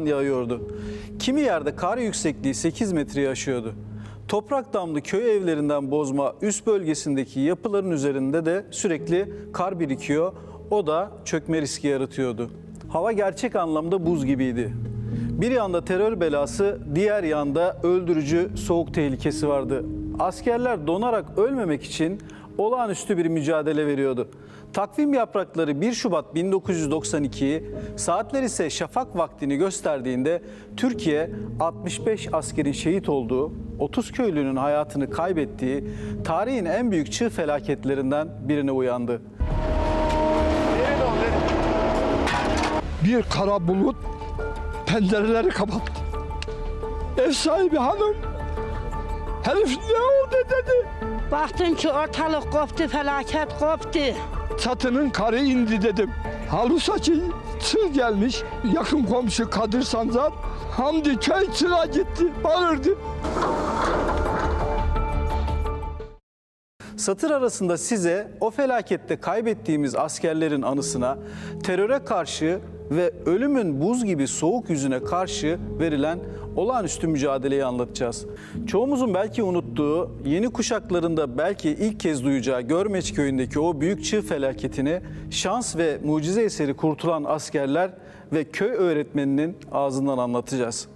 yağıyordu. Kimi yerde kar yüksekliği 8 metreyi aşıyordu. Toprak damlı köy evlerinden bozma üst bölgesindeki yapıların üzerinde de sürekli kar birikiyor. O da çökme riski yaratıyordu. Hava gerçek anlamda buz gibiydi. Bir yanda terör belası, diğer yanda öldürücü soğuk tehlikesi vardı. Askerler donarak ölmemek için olağanüstü bir mücadele veriyordu. Takvim yaprakları 1 Şubat 1992'yi, saatler ise şafak vaktini gösterdiğinde Türkiye 65 askerin şehit olduğu, 30 köylünün hayatını kaybettiği tarihin en büyük çığ felaketlerinden birine uyandı. bir kara bulut pencereleri kapattı. Ev sahibi hanım herif ne oldu dedi. Baktın ki ortalık koptu, felaket koptu. Çatının karı indi dedim. Halusa ki çığ gelmiş. Yakın komşu Kadir Sancar Hamdi köy çıra gitti bağırdı. Satır arasında size o felakette kaybettiğimiz askerlerin anısına, teröre karşı ve ölümün buz gibi soğuk yüzüne karşı verilen olağanüstü mücadeleyi anlatacağız. Çoğumuzun belki unuttuğu, yeni kuşaklarında belki ilk kez duyacağı Görmeç köyündeki o büyük çığ felaketini şans ve mucize eseri kurtulan askerler ve köy öğretmeninin ağzından anlatacağız.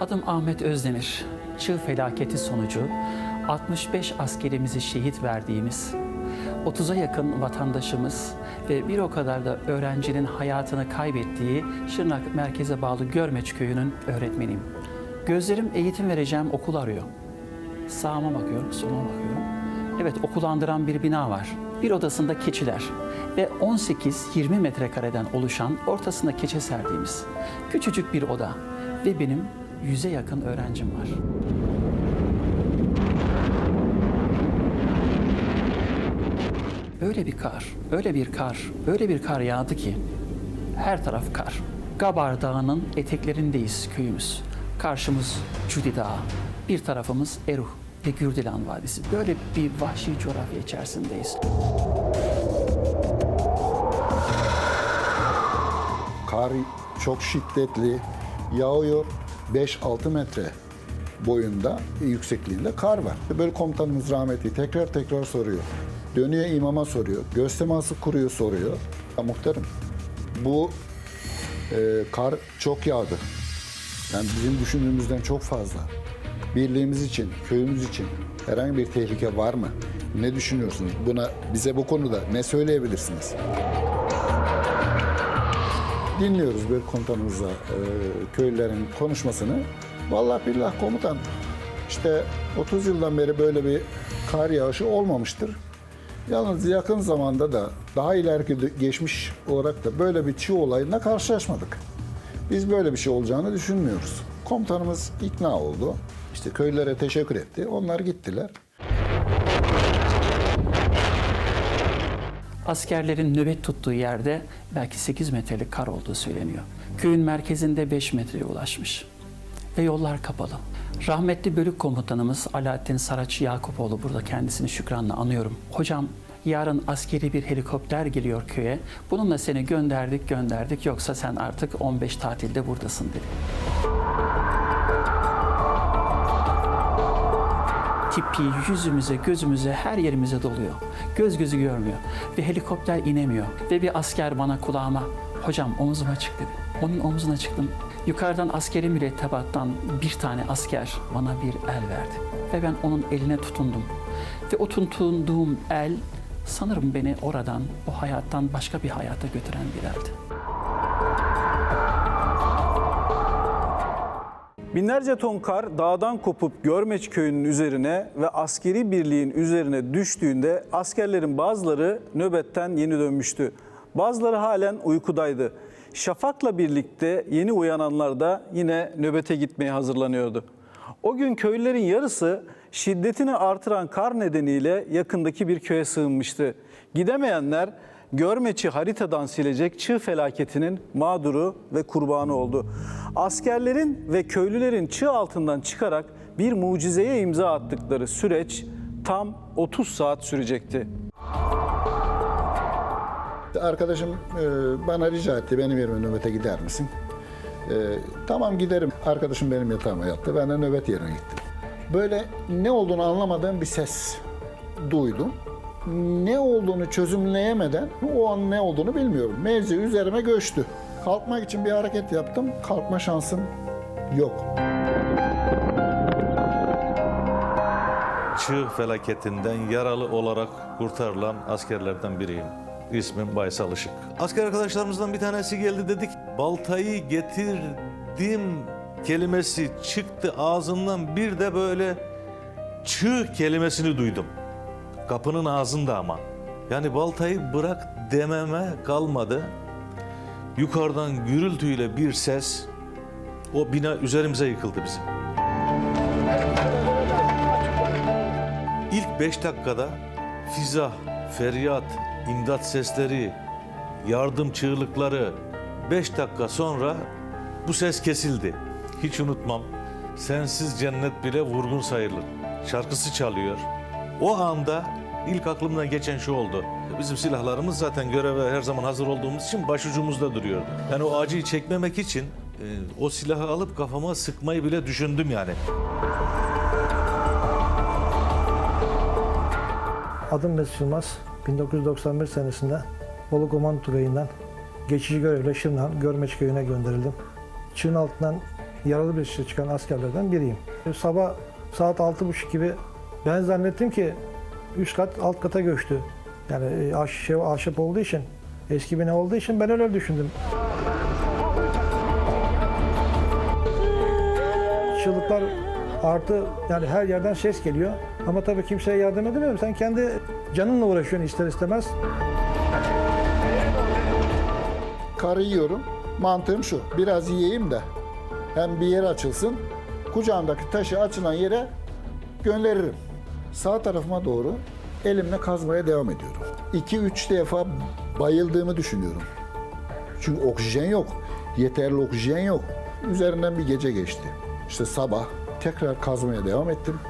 Adım Ahmet Özdemir. Çığ felaketi sonucu 65 askerimizi şehit verdiğimiz, 30'a yakın vatandaşımız ve bir o kadar da öğrencinin hayatını kaybettiği Şırnak merkeze bağlı Görmeç köyünün öğretmeniyim. Gözlerim eğitim vereceğim okul arıyor. Sağıma bakıyorum, soluma bakıyorum. Evet okul andıran bir bina var. Bir odasında keçiler ve 18-20 metrekareden oluşan ortasında keçe serdiğimiz küçücük bir oda ve benim yüze yakın öğrencim var. Öyle bir kar, öyle bir kar, öyle bir kar yağdı ki her taraf kar. Gabar Dağı'nın eteklerindeyiz köyümüz. Karşımız Cudi Dağı, bir tarafımız Eruh ve Gürdilan Vadisi. Böyle bir vahşi coğrafya içerisindeyiz. Kar çok şiddetli yağıyor. 5-6 metre boyunda yüksekliğinde kar var. Böyle komutanımız rahmetli tekrar tekrar soruyor. Dönüyor imama soruyor. Göz teması kuruyor soruyor. Ya muhtarım bu e, kar çok yağdı. Yani bizim düşündüğümüzden çok fazla. Birliğimiz için, köyümüz için herhangi bir tehlike var mı? Ne düşünüyorsunuz? Buna bize bu konuda ne söyleyebilirsiniz? dinliyoruz böyle komutanımızla e, köylülerin konuşmasını. Vallahi billah komutan işte 30 yıldan beri böyle bir kar yağışı olmamıştır. Yalnız yakın zamanda da daha ileriki geçmiş olarak da böyle bir çığ olayına karşılaşmadık. Biz böyle bir şey olacağını düşünmüyoruz. Komutanımız ikna oldu. İşte köylülere teşekkür etti. Onlar gittiler. Askerlerin nöbet tuttuğu yerde belki 8 metrelik kar olduğu söyleniyor. Köyün merkezinde 5 metreye ulaşmış. Ve yollar kapalı. Rahmetli bölük komutanımız Alaaddin Saraç Yakupoğlu burada kendisini şükranla anıyorum. Hocam yarın askeri bir helikopter geliyor köye. Bununla seni gönderdik gönderdik yoksa sen artık 15 tatilde buradasın dedi. tipi yüzümüze, gözümüze, her yerimize doluyor. Göz gözü görmüyor ve helikopter inemiyor. Ve bir asker bana kulağıma, hocam omuzuma çık dedi. Onun omzuna çıktım. Yukarıdan askeri mürettebattan bir tane asker bana bir el verdi. Ve ben onun eline tutundum. Ve o tutunduğum el sanırım beni oradan, o hayattan başka bir hayata götüren bir eldi. Binlerce ton kar dağdan kopup Görmeç köyünün üzerine ve askeri birliğin üzerine düştüğünde askerlerin bazıları nöbetten yeni dönmüştü. Bazıları halen uykudaydı. Şafak'la birlikte yeni uyananlar da yine nöbete gitmeye hazırlanıyordu. O gün köylülerin yarısı şiddetini artıran kar nedeniyle yakındaki bir köye sığınmıştı. Gidemeyenler Görmeç'i haritadan silecek çığ felaketinin mağduru ve kurbanı oldu. Askerlerin ve köylülerin çığ altından çıkarak bir mucizeye imza attıkları süreç tam 30 saat sürecekti. Arkadaşım e, bana rica etti benim yerime nöbete gider misin? E, tamam giderim. Arkadaşım benim yatağıma yattı. Ben de nöbet yerine gittim. Böyle ne olduğunu anlamadığım bir ses duydum. Ne olduğunu çözümleyemeden o an ne olduğunu bilmiyorum. Mevzi üzerime göçtü. Kalkmak için bir hareket yaptım. Kalkma şansım yok. Çığ felaketinden yaralı olarak kurtarılan askerlerden biriyim. İsmim Baysal Işık. Asker arkadaşlarımızdan bir tanesi geldi dedik. Baltayı getirdim kelimesi çıktı ağzından bir de böyle çığ kelimesini duydum. Kapının ağzında ama. Yani baltayı bırak dememe kalmadı. Yukarıdan gürültüyle bir ses o bina üzerimize yıkıldı bizim. İlk 5 dakikada fizah, feryat, imdat sesleri, yardım çığlıkları 5 dakika sonra bu ses kesildi. Hiç unutmam. Sensiz cennet bile vurgun sayılır. Şarkısı çalıyor. O anda ilk aklımdan geçen şu oldu. Bizim silahlarımız zaten göreve her zaman hazır olduğumuz için başucumuzda duruyor. Yani o acıyı çekmemek için e, o silahı alıp kafama sıkmayı bile düşündüm yani. Adım Mesut Yılmaz. 1991 senesinde Bolu Komando Tugayı'ndan geçici görevle Şırnak'ın Görmeç Köyü'ne gönderildim. Çığın altından yaralı bir şişe çıkan askerlerden biriyim. Sabah saat 6.30 gibi ben zannettim ki üst kat alt kata göçtü. Yani e, şey, ahşap olduğu için, eski bina olduğu için ben öyle düşündüm. Çığlıklar artı yani her yerden ses geliyor. Ama tabii kimseye yardım edemiyorum. Sen kendi canınla uğraşıyorsun ister istemez. Karı yiyorum. Mantığım şu. Biraz yiyeyim de hem bir yer açılsın. Kucağımdaki taşı açılan yere gönderirim. Sağ tarafıma doğru elimle kazmaya devam ediyorum. 2-3 defa bayıldığımı düşünüyorum. Çünkü oksijen yok. Yeterli oksijen yok. Üzerinden bir gece geçti. İşte sabah tekrar kazmaya devam ettim.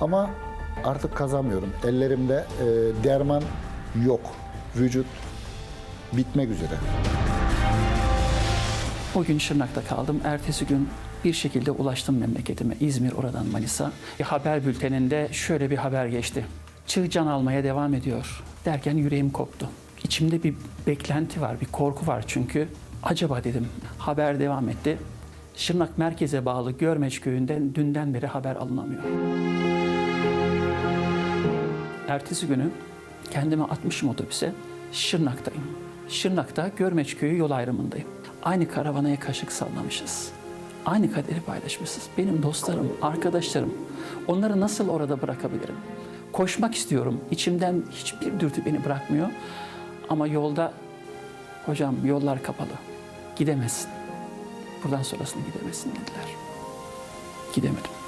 Ama artık kazamıyorum. Ellerimde e, derman yok. Vücut bitmek üzere. O gün Şırnak'ta kaldım. Ertesi gün bir şekilde ulaştım memleketime. İzmir oradan Manisa. Bir haber bülteninde şöyle bir haber geçti. Çığ can almaya devam ediyor. Derken yüreğim koptu. İçimde bir beklenti var, bir korku var çünkü. Acaba dedim. Haber devam etti. Şırnak merkeze bağlı Görmeç köyünden dünden beri haber alınamıyor. Ertesi günü kendimi atmışım otobüse. Şırnak'tayım. Şırnak'ta Görmeç köyü yol ayrımındayım. Aynı karavanaya kaşık sallamışız. Aynı kaderi paylaşmışız. Benim dostlarım, arkadaşlarım. Onları nasıl orada bırakabilirim? Koşmak istiyorum. İçimden hiçbir dürtü beni bırakmıyor. Ama yolda hocam yollar kapalı. Gidemezsin. Buradan sonrasını gidemezsin dediler. Gidemedim.